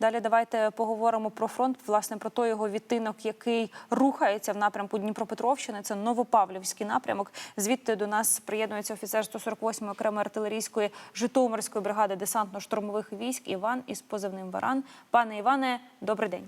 Далі давайте поговоримо про фронт, власне, про той його відтинок, який рухається в напрямку Дніпропетровщини. Це Новопавлівський напрямок. Звідти до нас приєднується офіцер 148-ї окремої артилерійської Житомирської бригади десантно-штурмових військ Іван із позивним Варан. Пане Іване, добрий день.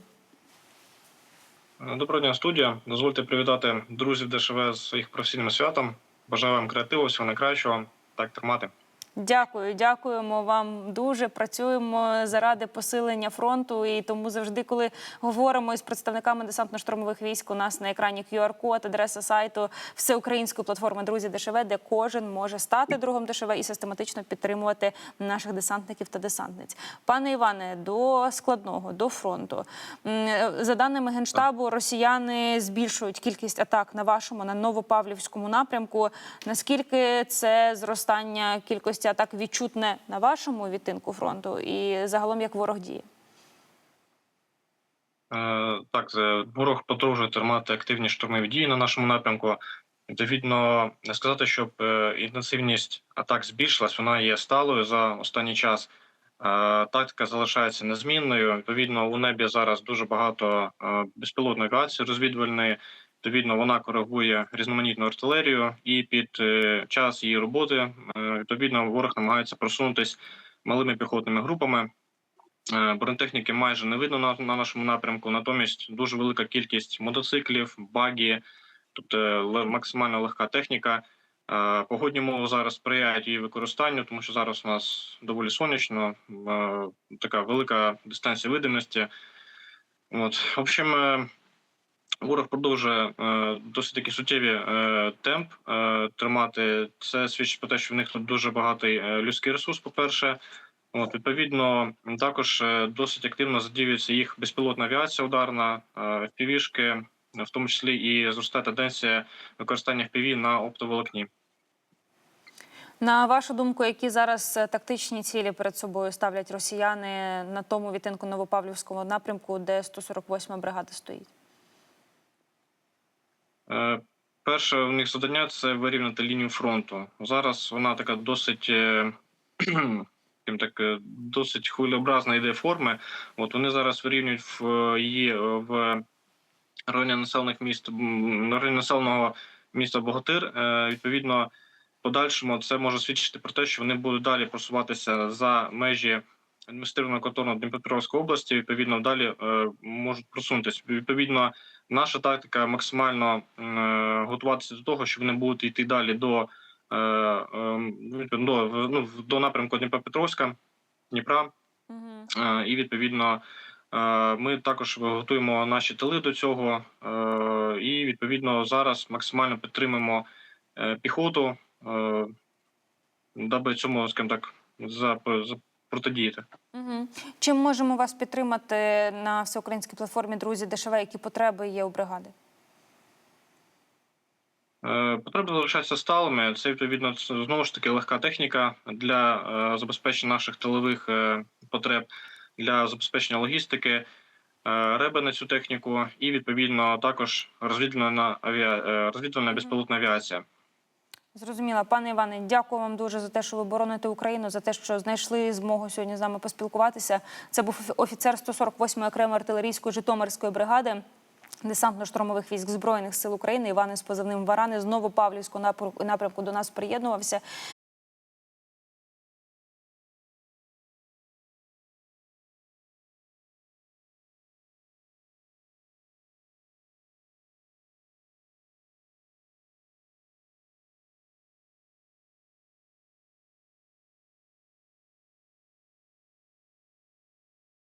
Доброго дня, студія. Дозвольте привітати друзів ДШВ з їх професійним святом. Бажаю вам креативу, всього найкращого. Так тримати. Дякую, дякуємо вам дуже. Працюємо заради посилення фронту. І тому завжди, коли говоримо із представниками десантно-штурмових військ, у нас на екрані QR-код, адреса сайту всеукраїнської платформи Друзі ДШВ, де кожен може стати другом ДШВ і систематично підтримувати наших десантників та десантниць. Пане Іване, до складного, до фронту. За даними генштабу, росіяни збільшують кількість атак на вашому на Новопавлівському напрямку. Наскільки це зростання кількості атак відчутне на вашому відтинку фронту, і загалом як ворог діє? Е, Так, е, ворог продовжує тримати активні штурмові дії на нашому напрямку. Відповідно, не сказати, щоб е, інтенсивність атак збільшилась, вона є сталою за останній час. Тактика залишається незмінною. Відповідно, у небі зараз дуже багато безпілотної авіації розвідувальної. Відповідно, вона коригує різноманітну артилерію, і під е, час її роботи е, відповідно ворог намагається просунутись малими піхотними групами. Е, Бронетехніки майже не видно на, на нашому напрямку. Натомість дуже велика кількість мотоциклів, багі, тобто максимально легка техніка. Погодні умови зараз сприяють її використанню, тому що зараз у нас доволі сонячно, така велика дистанція видимості. От, в общем, ворог продовжує е, досить таки суттєві е, темп е, тримати. Це свідчить про те, що в них тут дуже багатий людський ресурс, по-перше. От, відповідно, також досить активно задіюється їх безпілотна авіація ударна, FPV-шки, в тому числі і зростає тенденція використання FPV на оптоволокні. На вашу думку, які зараз тактичні цілі перед собою ставлять росіяни на тому відтинку Новопавлівського напрямку, де 148 бригада стоїть? Е, Перше у них завдання це вирівняти лінію фронту. Зараз вона така досить, е, так, е, досить хвилеобразна йде форми. От вони зараз вирівнюють в її в районі населених міст районі населеного міста Богатир. Відповідно, подальшому це може свідчити про те, що вони будуть далі просуватися за межі адміністративного кордону Дніпропетровської області. Відповідно, далі е, можуть просунутися. Відповідно, наша тактика максимально е, готуватися до того, що вони будуть йти далі до, е, е, до, ну, до напрямку Дніпропетровська, Дніпра. Угу. І відповідно ми також готуємо наші тили до цього. І відповідно зараз максимально підтримуємо піхоту, даби цьому, скажімо так, протидіяти. Угу. Чим можемо вас підтримати на всеукраїнській платформі Друзі ДШВ? Які потреби є у бригади? Е, Потреби залишаються сталими. Це відповідно знову ж таки легка техніка для е, забезпечення наших тилових е, потреб, для забезпечення логістики, реби на цю техніку, і відповідно також розвідувальна авіа... розвідувальна безпілотна авіація. Зрозуміла, пане Іване, дякую вам дуже за те, що ви бороните Україну, за те, що знайшли змогу сьогодні з нами поспілкуватися. Це був офіцер 148-ї окремої артилерійської Житомирської бригади. Десантно-штурмових військ збройних сил України Іван із позивним Варани знову Павлівського напрямку до нас приєднувався.